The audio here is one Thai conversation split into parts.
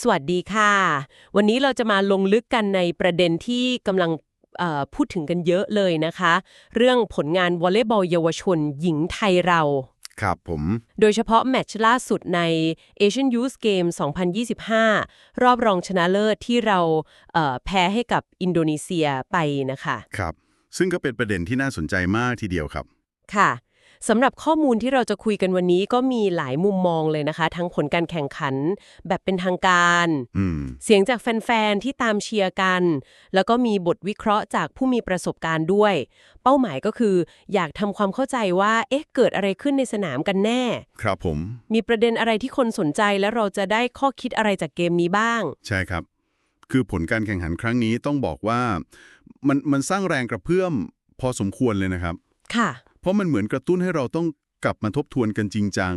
สวัสดีค่ะ วันนี้เราจะมาลงลึกกันในประเด็นที่กำลังเอ่อพูดถึงกันเยอะเลยนะคะ เรื่องผลงานวอลเลย์บอลเยาวชน หญิงไทยเรา ครับผม โดยเฉพาะแมตช์ล่าสุดใน Asian Youth Game 2025 รอบรองชนะเลิศที่เราเอ่อแพ้ให้กับอินโดนีเซียไปนะคะ ครับ ซึ่งก็เป็นประเด็นที่น่าสนใจมากทีเดียวครับ ค่ะ สำหรับข้อมูลที่เราจะคุยกันวันนี้ก็มีหลายมุมมองเลยนะคะ ทั้งผลการแข่งขันแบบเป็นทางการอืมเสียงจากแฟน ๆ ที่ตามเชียร์กัน แล้วก็มีบทวิเคราะห์จากผู้มีประสบการณ์ด้วย เป้าหมายก็คือ อยากทำความเข้าใจว่า เอ๊ะ เกิดอะไรขึ้นในสนามกันแน่ ครับผม มีประเด็นอะไรที่คนสนใจและเราจะได้ข้อคิดอะไรจากเกมนี้บ้าง ใช่ครับ คือผลการแข่งขันครั้งนี้ต้องบอกว่า มันมันสร้างแรงกระเพื่อมพอสมควรเลยนะครับ ค่ะเพ ราะมันเหมือนกระตุ้นให้เราต้องกลับมาทบทวนกันจริงจัง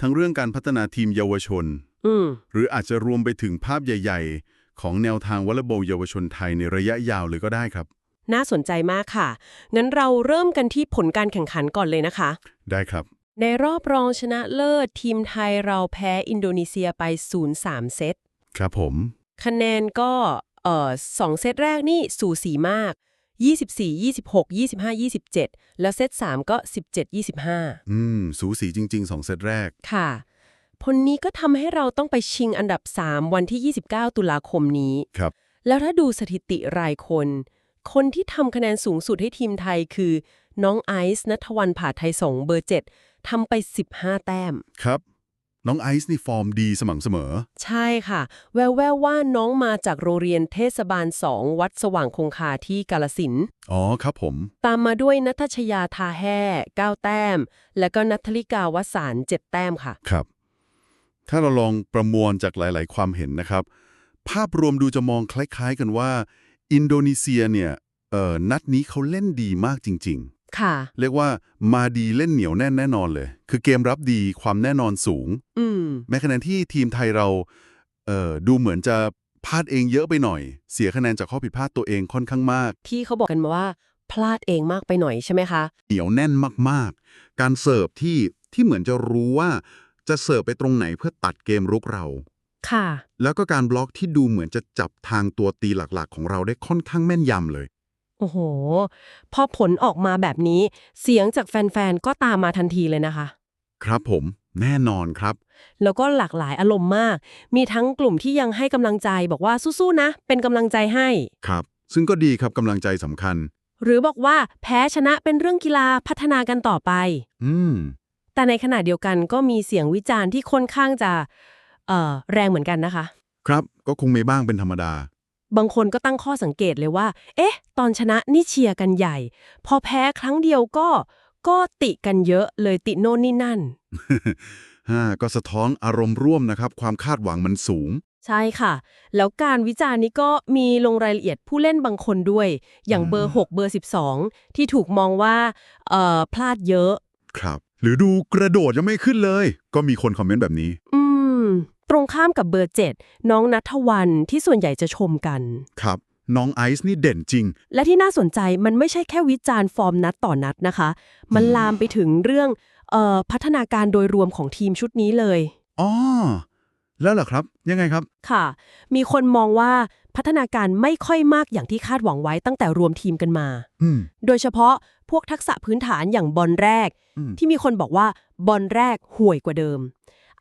ทั้งเรื่องการพัฒนาทีมเยาวชนอืมหรืออาจจะรวมไปถึงภาพใหญ่ ๆ ของแนวทางวอลเลย์บอลเยาวชนไทยในระยะยาวเลยก็ได้ครับ น่าสนใจมากค่ะ งั้นเราเริ่มกันที่ผลการแข่งขันก่อนเลยนะคะ ได้ครับ ในรอบรองชนะเลิศทีมไทยเราแพ้อินโดนีเซียไป 0-3 เซต ครับผม คะแนนก็เอ่อสองเซตแรกนี่สูสีมาก 24 26 25 27 แล้วเซต3ก็ 17 25 อืม สูสีจริง ๆ 2 เซตแรก ค่ะ ผลนี้ก็ทำให้เราต้องไปชิงอันดับ 3 วันที่ 29 ตุลาคมนี้ ครับ แล้วถ้าดูสถิติรายคน คนที่ทำคะแนนสูงสุดให้ทีมไทยคือ น้องไอซ์นัทวันผาไทยสงฆ์เบอร์ 7ทำไป 15 แต้ม ครับ น้องไอซ์นี่ฟอร์มดีสม่ำเสมอ ใช่ค่ะ แววๆวว่าน้องมาจากโรงเรียนเทศบาล2วัดสว่างคงคาที่กาลสินธุ์อ๋อครับผม ตามมาด้วยนัทชยาทาแห่9แต้ม แล้วก็นัทธลิกาวสาร7แต้มค่ะ ครับ ถ้าเราลองประมวลจากหลาย ๆ ความเห็นนะครับ ภาพรวมดูจะมองคล้าย ๆ กันว่า อินโดนีเซียเนี่ยเอ่อนัดนี้เขาเล่นดีมากจริง ค่ะๆเรียกว่ามาดีเล่นเหนียวแน่นแน่นอนเลย คือเกมรับดีความแน่นอนสูง อืม แม้ขณะที่ทีมไทยเราเอ่อดูเหมือนจะพลาดเองเยอะไปหน่อย เสียคะแนนจากข้อผิดพลาดตัวเองค่อนข้างมาก ที่เขาบอกกันมาว่า พลาดเองมากไปหน่อยใช่ไหมคะ เหนียวแน่นมากๆ การเสิร์ฟที่ที่เหมือนจะรู้ว่า จะเสิร์ฟไปตรงไหนเพื่อตัดเกมรุกเรา ค่ะ แล้วก็การบล็อกที่ดูเหมือนจะจับทางตัวตีหลักๆ ของเราได้ค่อนข้างแม่นยำเลย โอ้โห พอผลออกมาแบบนี้ เสียงจากแฟน ๆ ก็ตามมาทันทีเลยนะคะ ครับผม แน่นอนครับ แล้วก็หลากหลายอารมณ์มาก มีทั้งกลุ่มที่ยังให้กำลังใจบอกว่าสู้ๆนะ เป็นกำลังใจให้ ครับ ซึ่งก็ดีครับกำลังใจสำคัญ หรือบอกว่าแพ้ชนะเป็นเรื่องกีฬาพัฒนากันต่อไป อืม แต่ในขณะเดียวกันก็มีเสียงวิจารณ์ที่ค่อนข้างจะเอ่อแรงเหมือนกันนะคะ ครับก็คงมีบ้างเป็นธรรมดา บางคนก็ตั้งข้อสังเกตเลยว่า เอ๊ะ ตอนชนะนี่เชียร์กันใหญ่ พอแพ้ครั้งเดียวก็ ก็ติกันเยอะเลยติโน่นนี่นั่นฮ่าก็สะท้อนอารมณ์ร่วมนะครับ ความคาดหวังมันสูง ใช่ค่ะ แล้วการวิจารณ์นี้ก็มีลงรายละเอียดผู้เล่นบางคนด้วย อย่างเบอร์ 6 เบอร์ 12 ที่ถูกมองว่าเอ่อพลาดเยอะ ครับ หรือดูกระโดดยังไม่ขึ้นเลย ก็มีคนคอมเมนต์แบบนี้อืม ตรงข้ามกับเบอร์ 7 น้องนัทวันที่ส่วนใหญ่จะชมกัน ครับ น้องไอซ์นี่เด่นจริง และที่น่าสนใจมันไม่ใช่แค่วิจารณ์ฟอร์มนัดต่อนัดนะคะ มันลามไปถึงเรื่องเอ่อพัฒนาการโดยรวมของทีมชุดนี้เลยอ๋อแล้วเหรอครับ ยังไงครับ ค่ะ มีคนมองว่าพัฒนาการไม่ค่อยมากอย่างที่คาดหวังไว้ตั้งแต่รวมทีมกันมาอืมโดยเฉพาะพวกทักษะพื้นฐานอย่างบอลแรกอืมที่มีคนบอกว่าบอลแรกห่วยกว่าเดิม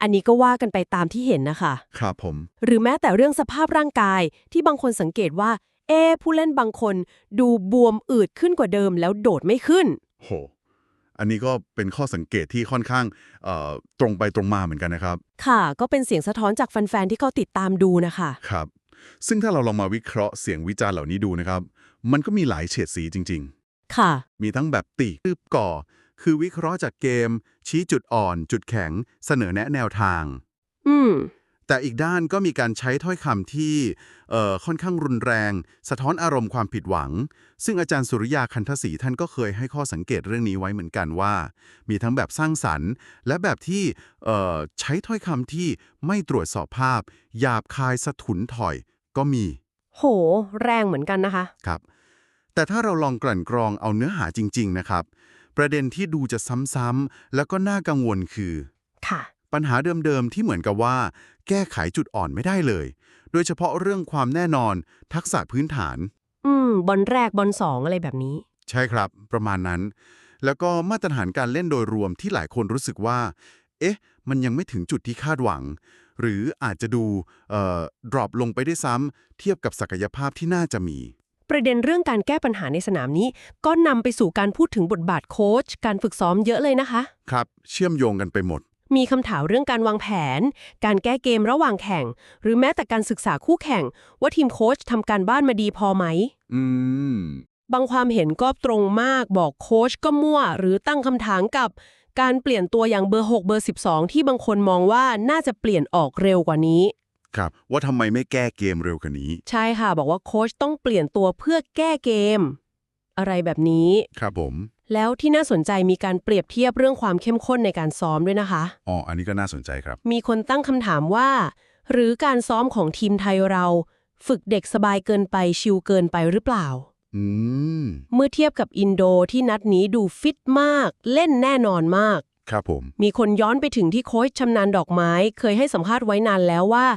อันนี้ก็ว่ากันไปตามที่เห็นนะคะครับผม หรือแม้แต่เรื่องสภาพร่างกายที่บางคนสังเกตว่า เอะผู้เล่นบางคนดูบวมอืดขึ้นกว่าเดิมแล้วโดดไม่ขึ้น โห อันนี้ก็เป็นข้อสังเกตที่ค่อนข้างเอ่อตรงไปตรงมาเหมือนกันนะครับ ค่ะ ก็เป็นเสียงสะท้อนจากแฟนๆที่เขาติดตามดูนะคะ ครับ ซึ่งถ้าเราลองมาวิเคราะห์เสียงวิจารณ์เหล่านี้ดูนะครับ มันก็มีหลายเฉดสีจริงค่ะๆมีทั้งแบบติคืบก่อ คือวิเคราะห์จากเกม ชี้จุดอ่อน จุดแข็ง เสนอแนะแนวทาง อืม แต่อีกด้านก็มีการใช้ถ้อยคำที่เอ่อค่อนข้างรุนแรง สะท้อนอารมณ์ความผิดหวัง ซึ่งอาจารย์สุริยาคันทศรีท่านก็เคยให้ข้อสังเกตเรื่องนี้ไว้เหมือนกันว่า มีทั้งแบบสร้างสรรค์ และแบบที่เอ่อใช้ถ้อยคำที่ไม่ตรวจสอบภาพ หยาบคายสะทุนถอย ก็มีโห แรงเหมือนกันนะคะ ครับ แต่ถ้าเราลองกลั่นกรองเอาเนื้อหาจริง ๆ นะครับ ประเด็นที่ดูจะซ้ำๆแล้วก็น่ากังวลคือค่ะ ปัญหาเดิมๆที่เหมือนกับว่า แก้ไขจุดอ่อนไม่ได้เลย โดยเฉพาะเรื่องความแน่นอน ทักษะพื้นฐาน อืม บอลแรกบอลสองอะไรแบบนี้ ใช่ครับ ประมาณนั้น แล้วก็มาตรฐานการเล่นโดยรวมที่หลายคนรู้สึกว่า เอ๊ะ มันยังไม่ถึงจุดที่คาดหวัง หรืออาจจะดูเอ่อ drop ลงไปได้วยซ้ำเทียบกับศักยภาพที่น่าจะมี ประเด็นเรื่องการแก้ปัญหาในสนามนี้ ก็นำไปสู่การพูดถึงบทบาทโค้ชการฝึกซ้อมเยอะเลยนะคะ ครับ เชื่อมโยงกันไปหมด มีคำถามเรื่องการวางแผน การแก้เกมระหว่างแข่ง หรือแม้แต่การศึกษาคู่แข่ง ว่าทีมโค้ชทำการบ้านมาดีพอไหม อืม บางความเห็นก็ตรงมากบอกโค้ชก็มั่ว หรือตั้งคำถามกับการเปลี่ยนตัวอย่างเบอร์ 6 เบอร์ 12 ที่บางคนมองว่าน่าจะเปลี่ยนออกเร็วกว่านี้ ครับว่าทำไมไม่แก้เกมเร็วกว่านี้ ใช่ค่ะ บอกว่าโค้ชต้องเปลี่ยนตัวเพื่อแก้เกม อะไรแบบนี้ ครับผม แล้วที่น่าสนใจมีการเปรียบเทียบเรื่องความเข้มข้นในการซ้อมด้วยนะคะ อ๋อ อันนี้ก็น่าสนใจครับ มีคนตั้งคำถามว่า หรือการซ้อมของทีมไทยเรา ฝึกเด็กสบายเกินไปชิลเกินไปหรือเปล่าอืมเมื่อเทียบกับอินโดที่นัดนี้ดูฟิตมาก เล่นแน่นอนมาก ครับผม มีคนย้อนไปถึงที่โค้ชชำนาญดอกไม้ เคยให้สัมภาษณ์ไว้นานแล้วว่า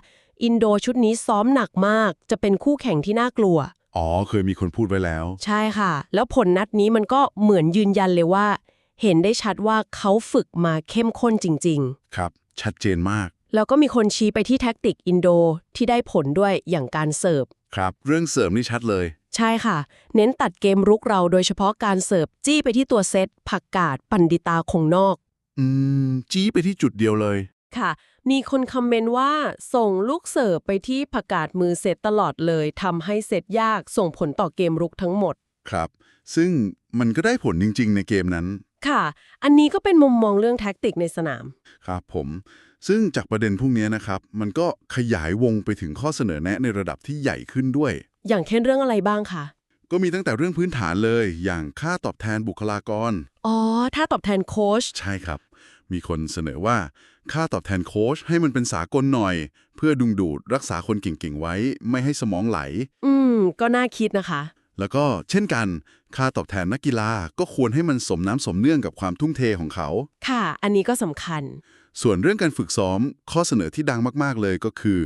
อินโดชุดนี้ซ้อมหนักมาก จะเป็นคู่แข่งที่น่ากลัว อ๋อ เคยมีคนพูดไว้แล้ว ใช่ค่ะ แล้วผลนัดนี้มันก็เหมือนยืนยันเลยว่า เห็นได้ชัดว่าเขาฝึกมาเข้มข้นจริงครับ ชัดเจนมากๆแล้วก็มีคนชี้ไปที่แท็กติกอินโดที่ได้ผลด้วยอย่างการเสิร์ฟ ครับ เรื่องเสริมนี่ชัดเลย ใช่ค่ะ เน้นตัดเกมรุกเราโดยเฉพาะการเสิร์ฟจี้ไปที่ตัวเซตผักกาดปันดิตาคงนอก อืม จี้ไปที่จุดเดียวเลย ค่ะ มีคนคอมเมนต์ว่า ส่งลูกเสิร์ฟไปที่ผักกาดมือเซตตลอดเลยทำให้เซตยากส่งผลต่อเกมรุกทั้งหมด ครับ ซึ่งมันก็ได้ผลจริง ๆ ในเกมนั้น ค่ะ อันนี้ก็เป็นมุมมองเรื่องแท็กติกในสนาม ครับผม ซึ่งจากประเด็นพวกนี้นะครับ มันก็ขยายวงไปถึงข้อเสนอแนะในระดับที่ใหญ่ขึ้นด้วย อย่างเช่นเรื่องอะไรบ้างคะ ก็มีตั้งแต่เรื่องพื้นฐานเลย อย่างค่าตอบแทนบุคลากร อ๋อ ถ้าตอบแทนโค้ช ใช่ครับ มีคนเสนอว่า ค่าตอบแทนโค้ชให้มันเป็นสากลหน่อย เพื่อดึงดูดรักษาคนเก่งๆไว้ ไม่ให้สมองไหล อืม ก็น่าคิดนะคะ แล้วก็เช่นกัน ค่าตอบแทนนักกีฬาก็ควรให้มันสมน้ำสมเนื่องกับความทุ่มเทของเขา ค่ะ อันนี้ก็สำคัญ ส่วนเรื่องการฝึกซ้อม ข้อเสนอที่ดังมากๆเลยก็คือ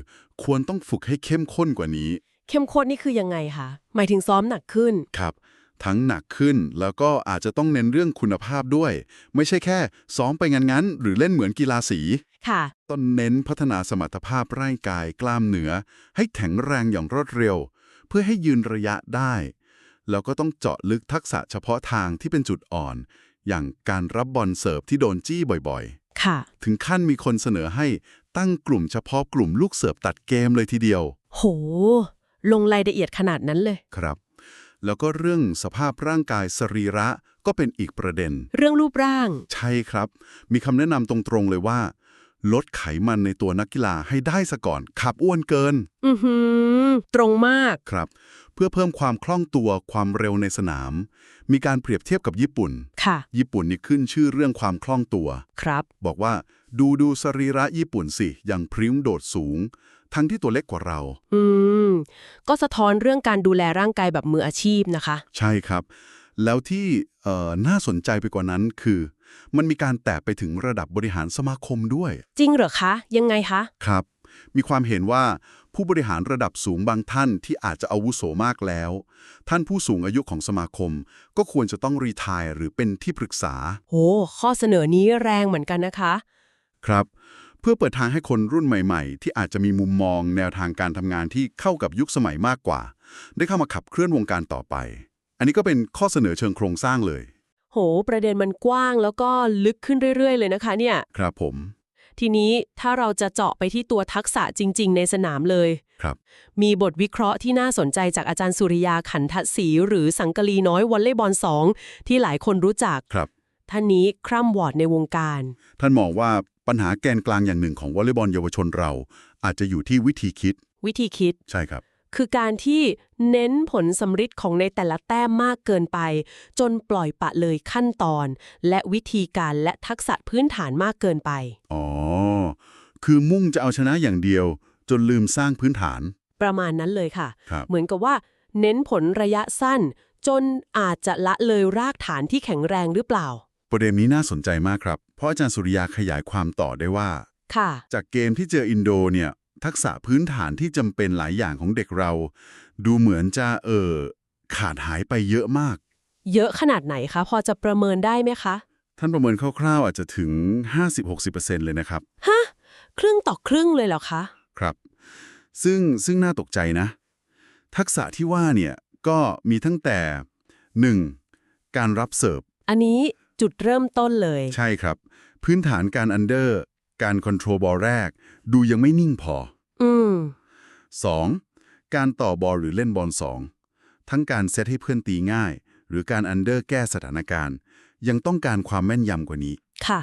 ควรต้องฝึกให้เข้มข้นกว่านี้ เข้มข้นนี่คือยังไงคะหมายถึงซ้อมหนักขึ้น ครับ ทั้งหนักขึ้นแล้วก็อาจจะต้องเน้นเรื่องคุณภาพด้วย ไม่ใช่แค่ ซ้อมไปงั้นๆ หรือเล่นเหมือนกีฬาสี ค่ะ ต้องเน้นพัฒนาสมรรถภาพร่างกายกล้ามเนื้อ ให้แข็งแรงอย่างรวดเร็ว เพื่อให้ยืนระยะได้ แล้วก็ต้องเจาะลึกทักษะเฉพาะทางที่เป็นจุดอ่อน อย่างการรับบอลเสิร์ฟที่โดนจี้บ่อยค่ะๆถึงขั้นมีคนเสนอให้ตั้งกลุ่มเฉพาะกลุ่มลูกเสิร์ฟตัดเกมเลยทีเดียว โห ลงรายละเอียดขนาดนั้นเลย ครับ แล้วก็เรื่องสภาพร่างกายสรีระก็เป็นอีกประเด็น เรื่องรูปร่าง ใช่ครับ มีคำแนะนำตรงๆเลยว่า ลดไขมันในตัวนักกีฬาให้ได้ซะก่อน ขับอ้วนเกิน อือหือ ตรงมากครับ เพื่อเพิ่มความคล่องตัวความเร็วในสนาม มีการเปรียบเทียบกับญี่ปุ่น ค่ะ ญี่ปุ่นนี่ขึ้นชื่อเรื่องความคล่องตัว ครับ บอกว่าดูดูสรีระญี่ปุ่นสิอย่างพริ้งโดดสูง ทั้งที่ตัวเล็กกว่าเรา อืม ก็สะท้อนเรื่องการดูแลร่างกายแบบมืออาชีพนะคะ ใช่ครับ แล้วที่เอ่อน่าสนใจไปกว่านั้นคือ มันมีการแตะไปถึงระดับบริหารสมาคมด้วย จริงเหรอคะ ยังไงคะครับ มีความเห็นว่าผู้บริหารระดับสูงบางท่านที่อาจจะอาวุโสมากแล้ว ท่านผู้สูงอายุของสมาคม ก็ควรจะต้องรีทายหรือเป็นที่ปรึกษา โห ข้อเสนอนี้แรงเหมือนกันนะคะ ครับเพื่อเปิดทางให้คนรุ่นใหม่ๆ ที่อาจจะมีมุมมองแนวทางการทำงานที่เข้ากับยุคสมัยมากกว่า ได้เข้ามาขับเคลื่อนวงการต่อไป อันนี้ก็เป็นข้อเสนอเชิงโครงสร้างเลย โห ประเด็นมันกว้างแล้วก็ลึกขึ้นเรื่อย ๆ เลยนะคะเนี่ย ครับผม ทีนี้ถ้าเราจะเจาะไปที่ตัวทักษะจริง ๆ ในสนามเลย ครับ มีบทวิเคราะห์ที่น่าสนใจจากอาจารย์สุริยาขันทศรีหรือสังกะลีน้อยวอลเลย์บอลสองที่หลายคนรู้จักครับ ท่านนี้คร่ำวอร์ดในวงการ ท่านมองว่า ปัญหาแกนกลางอย่างหนึ่งของวอลเลย์บอลเยาวชนเรา อาจจะอยู่ที่วิธีคิด วิธีคิด ใช่ครับ คือการที่เน้นผลสำฤทธิ์ของในแต่ละแต้มมากเกินไป จนปล่อยปละเลยขั้นตอน และวิธีการและทักษะพื้นฐานมากเกินไป อ๋อ คือมุ่งจะเอาชนะอย่างเดียว จนลืมสร้างพื้นฐาน ประมาณนั้นเลยค่ะครับเหมือนกับว่า เน้นผลระยะสั้น จนอาจจะละเลยรากฐานที่แข็งแรงหรือเปล่า ประเด็นนี้น่าสนใจมากครับ เพราะอาจารย์สุริยาขยายความต่อได้ว่า ค่ะ จากเกมที่เจออินโดเนี่ย ทักษะพื้นฐานที่จำเป็นหลายอย่างของเด็กเรา ดูเหมือนจะเออขาดหายไปเยอะมาก เยอะขนาดไหนคะ พอจะประเมินได้ไหมคะ ท่านประเมินคร่าวๆอาจจะถึง 50-60%เลยนะครับ ฮะ ครึ่งต่อครึ่งเลยเหรอคะ ครับ ซึ่งซึ่งน่าตกใจนะ ทักษะที่ว่าเนี่ยก็มีตั้งแต่ 1. การรับเสิร์ฟ อันนี้ จุดเริ่มต้นเลย ใช่ครับ พื้นฐานการอันเดอร์การคอนโทรลบอลแรก ดูยังไม่นิ่งพอ อืม 2. การต่อบอลหรือเล่นบอล2ทั้งการเซตให้เพื่อนตีง่าย หรือการอันเดอร์แก้สถานการณ์ ยังต้องการความแม่นยำกว่านี้ ค่ะ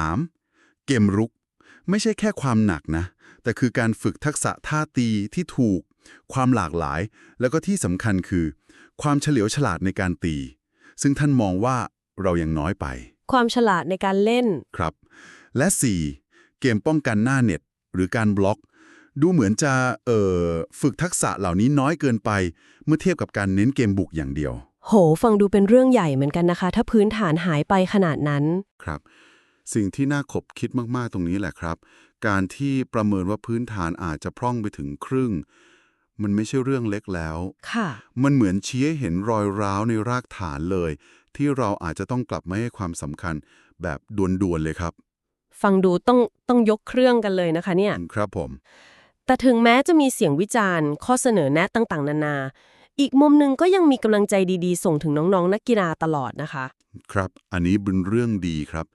3. เกมรุก ไม่ใช่แค่ความหนักนะ แต่คือการฝึกทักษะท่าตีที่ถูก ความหลากหลาย แล้วก็ที่สำคัญคือ ความเฉลียวฉลาดในการตี ซึ่งท่านมองว่า เรายังน้อยไป ความฉลาดในการเล่น ครับ และ 4. เกมป้องกันหน้าเน็ต หรือการบล็อก ดูเหมือนจะเอ่อฝึกทักษะเหล่านี้น้อยเกินไป เมื่อเทียบกับการเน้นเกมบุกอย่างเดียว โห ฟังดูเป็นเรื่องใหญ่เหมือนกันนะคะ ถ้าพื้นฐานหายไปขนาดนั้น ครับ สิ่งที่น่าขบคิดมากๆตรงนี้แหละครับ การที่ประเมินว่าพื้นฐานอาจจะพร่องไปถึงครึ่ง มันไม่ใช่เรื่องเล็กแล้ว ค่ะ มันเหมือนชี้ให้เห็นรอยร้าวในรากฐานเลย ที่เราอาจจะต้องกลับมาให้ความสำคัญแบบด่วนๆเลยครับ ฟังดูต้องต้องยกเครื่องกันเลยนะคะเนี่ยครับผม แต่ถึงแม้จะมีเสียงวิจารณ์ ข้อเสนอแนะต่างๆ นานา อีกมุมหนึ่งก็ยังมีกำลังใจดีๆ ส่งถึงน้องๆ นักกีฬาตลอดนะคะ ครับ อันนี้เป็นเรื่องดีครับ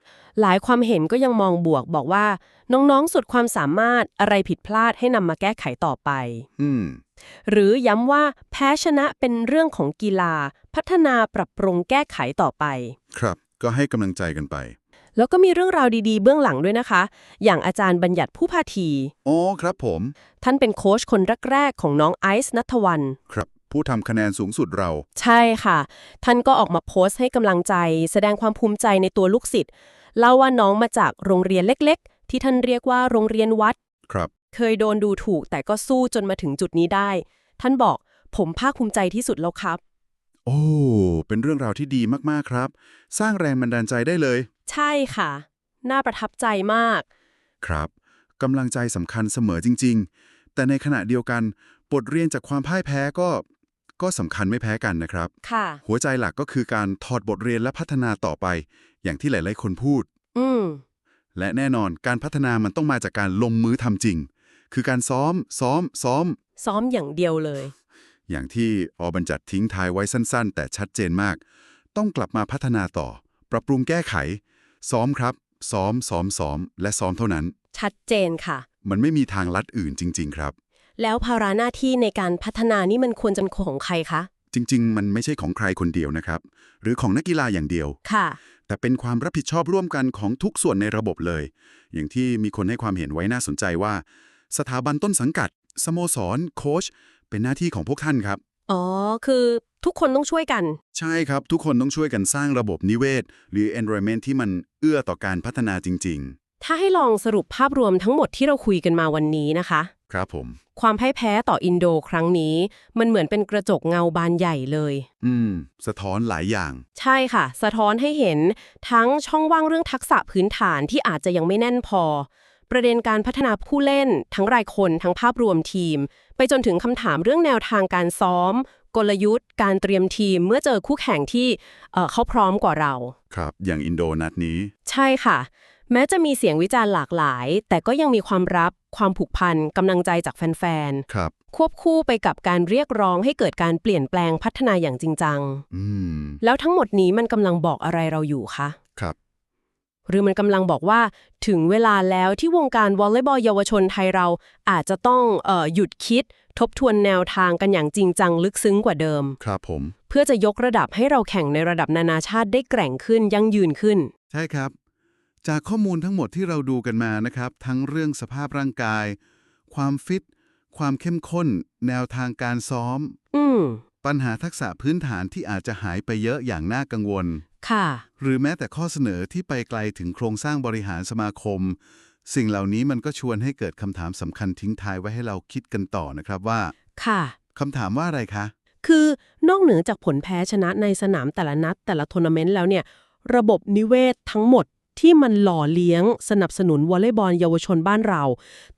หลายความเห็นก็ยังมองบวกบอกว่า น้องๆ สุดความสามารถอะไรผิดพลาดให้นำมาแก้ไขต่อไป อืม หรือย้ำว่าแพ้ชนะเป็นเรื่องของกีฬา พัฒนาปรับปรุงแก้ไขต่อไป ครับ ก็ให้กำลังใจกันไป แล้วก็มีเรื่องราวดีๆ เบื้องหลังด้วยนะคะ อย่างอาจารย์บัญญัติผู้พาทีอ๋อครับผม ท่านเป็นโค้ชคนแรกๆของน้องไอซ์นัทวัน ครับผู้ทำคะแนนสูงสุดเรา ใช่ค่ะ ท่านก็ออกมาโพสต์ให้กำลังใจ แสดงความภูมิใจในตัวลูกศิษย์เล่าว่าน้องมาจากโรงเรียนเล็ก ๆ ที่ท่านเรียกว่าโรงเรียนวัด ครับ เคยโดนดูถูกแต่ก็สู้จนมาถึงจุดนี้ได้ ท่านบอกผมภาคภูมิใจที่สุดแล้วครับ โอ้ เป็นเรื่องราวที่ดีมากๆครับ สร้างแรงบันดาลใจได้เลย ใช่ค่ะ น่าประทับใจมาก ครับกำลังใจสำคัญเสมอจริง ๆ แต่ในขณะเดียวกัน บทเรียนจากความพ่ายแพ้ก็ ก็สำคัญไม่แพ้กันนะครับ ค่ะ หัวใจหลักก็คือการถอดบทเรียนและพัฒนาต่อไป อย่างที่หลาย ๆ คนพูด อืม และแน่นอนการพัฒนามันต้องมาจากการลงมือทำจริง คือการซ้อม ซ้อม ซ้อม ซ้อมอย่างเดียวเลย อย่างที่อบัญญัติทิ้งท้ายไว้สั้น ๆ แต่ชัดเจนมาก ต้องกลับมาพัฒนาต่อ ปรับปรุงแก้ไข ซ้อมครับ ซ้อม ซ้อม ซ้อม และซ้อมเท่านั้น ชัดเจนค่ะ มันไม่มีทางลัดอื่นจริง ๆ ครับ แล้วภาระหน้าที่ในการพัฒนานี่มันควรจะเป็นของใครคะ จริง ๆ มันไม่ใช่ของใครคนเดียวนะครับ หรือของนักกีฬาอย่างเดียว ค่ะ แต่เป็นความรับผิดชอบร่วมกันของทุกส่วนในระบบเลย อย่างที่มีคนให้ความเห็นไว้น่าสนใจว่า สถาบันต้นสังกัด สโมสร โค้ช เป็นหน้าที่ของพวกท่านครับ อ๋อ คือทุกคนต้องช่วยกัน ใช่ครับ ทุกคนต้องช่วยกันสร้างระบบนิเวศ หรือ environment ที่มันเอื้อต่อการพัฒนาจริงถ้าให้ลองสรุปภาพรวมทั้งหมดที่เราคุยกันมาวันนี้นะคะๆครับผม ความพ่ายแพ้ต่ออินโดครั้งนี้ มันเหมือนเป็นกระจกเงาบานใหญ่เลย อืม สะท้อนหลายอย่าง ใช่ค่ะ สะท้อนให้เห็นทั้งช่องว่างเรื่องทักษะพื้นฐานที่อาจจะยังไม่แน่นพอ ประเด็นการพัฒนาผู้เล่น ทั้งรายคนทั้งภาพรวมทีม ไปจนถึงคำถามเรื่องแนวทางการซ้อม กลยุทธ์ การเตรียมทีมเมื่อเจอคู่แข่งที่เอ่อเขาพร้อมกว่าเรา ครับ อย่างอินโดนัดนี้ ใช่ค่ะ แม้จะมีเสียงวิจารณ์หลากหลาย แต่ก็ยังมีความรับ ความผูกพันกำลังใจจากแฟนครับๆควบคู่ไปกับการเรียกร้องให้เกิดการเปลี่ยนแปลงพัฒนาอย่างจริงจังอืมแล้วทั้งหมดนี้มันกำลังบอกอะไรเราอยู่คะครับ หรือมันกำลังบอกว่าถึงเวลาแล้วที่วงการวอลเลย์บอลเยาวชนไทยเราอาจจะต้องเออหยุดคิด ทบทวนแนวทางกันอย่างจริงจังลึกซึ้งกว่าเดิม ครับผม เพื่อจะยกระดับให้เราแข่งในระดับนานาชาติได้แกร่งขึ้นยั่งยืนขึ้น ใช่ครับ จากข้อมูลทั้งหมดที่เราดูกันมานะครับ ทั้งเรื่องสภาพร่างกาย ความฟิต ความเข้มข้น แนวทางการซ้อม อืม ปัญหาทักษะพื้นฐานที่อาจจะหายไปเยอะอย่างน่ากังวล ค่ะ หรือแม้แต่ข้อเสนอที่ไปไกลถึงโครงสร้างบริหารสมาคม สิ่งเหล่านี้มันก็ชวนให้เกิดคำถามสำคัญทิ้งท้ายไว้ให้เราคิดกันต่อนะครับว่าค่ะคำถามว่าอะไรคะ คือนอกเหนือจากผลแพ้ชนะในสนามแต่ละนัดแต่ละทัวร์นาเมนต์แล้วเนี่ย ระบบนิเวศทั้งหมด ที่มันหล่อเลี้ยงสนับสนุนวอลเลย์บอลเยาวชนบ้านเรา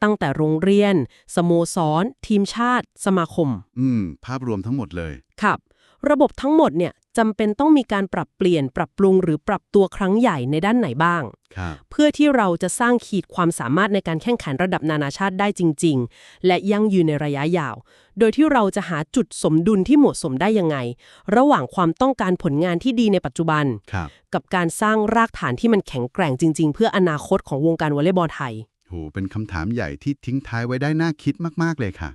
ตั้งแต่โรงเรียน สโมสร ทีมชาติ สมาคม อืม ภาพรวมทั้งหมดเลย ครับ ระบบทั้งหมดเนี่ย จำเป็นต้องมีการปรับเปลี่ยนปรับปรุงหรือปรับตัวครั้งใหญ่ในด้านไหนบ้างครับเพื่อที่เราจะสร้างขีดความสามารถในการแข่งขันระดับนานาชาติได้จริง ๆ และยั่งยืนในระยะยาว โดยที่เราจะหาจุดสมดุลที่เหมาะสมได้ยังไง ระหว่างความต้องการผลงานที่ดีในปัจจุบันครับกับการสร้างรากฐานที่มันแข็งแกร่งจริง ๆ เพื่ออนาคตของวงการวอลเลย์บอลไทยโหเป็นคำถามใหญ่ที่ทิ้งท้ายไว้ได้น่าคิดมาก ๆ เลยค่ะ